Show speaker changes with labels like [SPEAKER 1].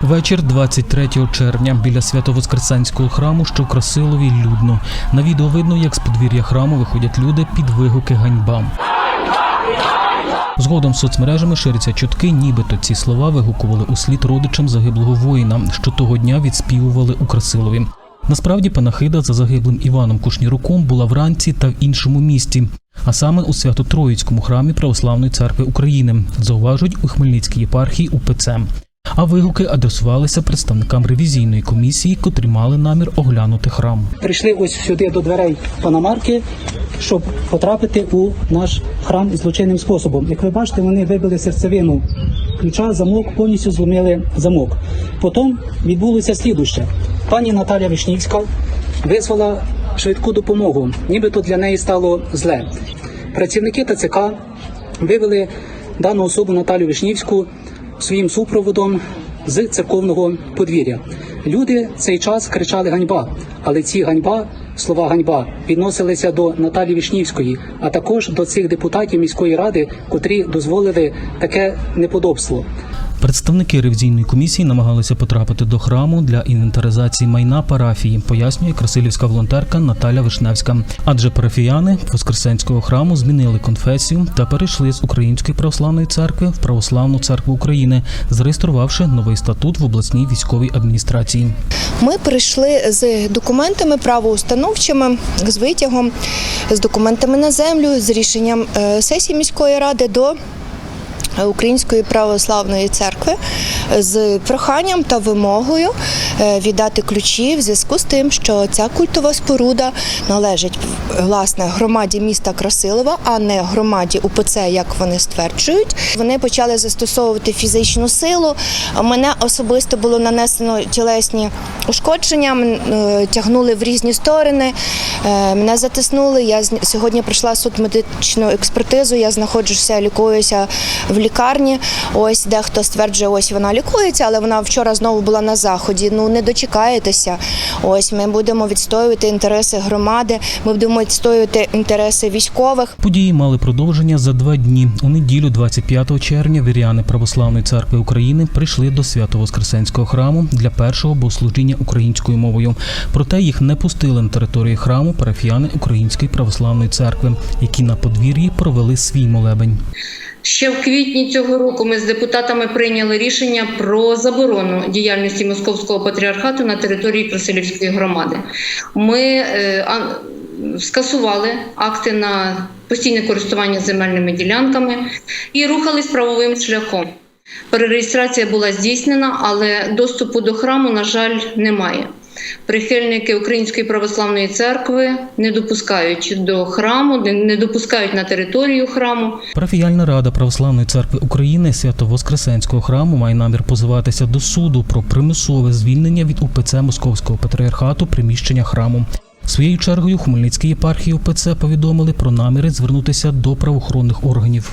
[SPEAKER 1] Вечір 23 червня біля Свято-Воскресенського храму, що Красилові, людно. На відео видно, як з подвір'я храму виходять люди під вигуки ганьба. Згодом соцмережами ширяться чутки, нібито ці слова вигукували у слід родичам загиблого воїна, що того дня відспівували у Красилові. Насправді панахида за загиблим Іваном Кушніруком була вранці та в іншому місті, а саме у Свято-Троїцькому храмі Православної церкви України, зауважують у Хмельницькій єпархії УПЦ. А вигуки адресувалися представникам ревізійної комісії, котрі мали намір оглянути храм.
[SPEAKER 2] прийшли ось сюди до дверей Панамарки, щоб потрапити у наш храм злочинним способом. Як ви бачите, вони вибили серцевину ключа, замок, повністю зломили замок. Потім відбулося слідуще. Пані Наталя Вишнівська визвала швидку допомогу, нібито для неї стало зле. Працівники ТЦК вивели дану особу Наталю Вишнівську своїм супроводом з церковного подвір'я. Люди цей час кричали ганьба, але ці ганьба, слова ганьба, відносилися до Наталі Вішнівської, а також до цих депутатів міської ради, котрі дозволили таке неподобство.
[SPEAKER 1] Представники ревізійної комісії намагалися потрапити до храму для інвентаризації майна парафії, пояснює красилівська волонтерка Наталя Вишневська. Адже парафіяни Воскресенського храму змінили конфесію та перейшли з Української православної церкви в Православну церкву України, зареєструвавши новий статут в обласній військовій адміністрації.
[SPEAKER 3] Ми прийшли з документами правоустановчими, з витягом, з документами на землю, з рішенням е, сесії міської ради до Української православної церкви з проханням та вимогою е, віддати ключі в зв'язку з тим, що ця культова споруда належить власне громаді міста Красилова, а не громаді УПЦ, як вони стверджують. Вони почали застосовувати фізичну силу. Мене особисто було нанесено тілесні ушкодження, е, тягнули в різні сторони. е, Мене затиснули. Я сьогодні пройшла судмедичну експертизу. Я знаходжуся, лікуюся в лікарні. Ось дехто стверджує, ось вона лікується, але вона вчора знову була на заході. Ну не дочекаєтеся. Ось ми будемо відстоювати інтереси громади. Ми будемо відстоювати інтереси військових.
[SPEAKER 1] Події мали продовження за два дні. У неділю, 25 червня, віряни Православної церкви України прийшли до Свято-Воскресенського храму для першого богослужіння українською мовою. Проте їх не пустили на території храму парафіяни Української православної церкви, які на подвір'ї провели свій молебень.
[SPEAKER 4] Ще в квітні цього року ми з депутатами прийняли рішення про заборону діяльності Московського патріархату на території Красилівської громади. Ми е, а, скасували акти на постійне користування земельними ділянками і рухались правовим шляхом. Перереєстрація була здійснена, але доступу до храму, на жаль, немає. Прихильники Української православної церкви не допускають до храму, не- допускають на територію храму.
[SPEAKER 1] Парафіяльна рада Православної церкви України Свято-Воскресенського храму має намір позиватися до суду про примусове звільнення від УПЦ Московського патріархату приміщення храму. Своєю чергою Хмельницькій єпархії УПЦ повідомили про наміри звернутися до правоохоронних органів.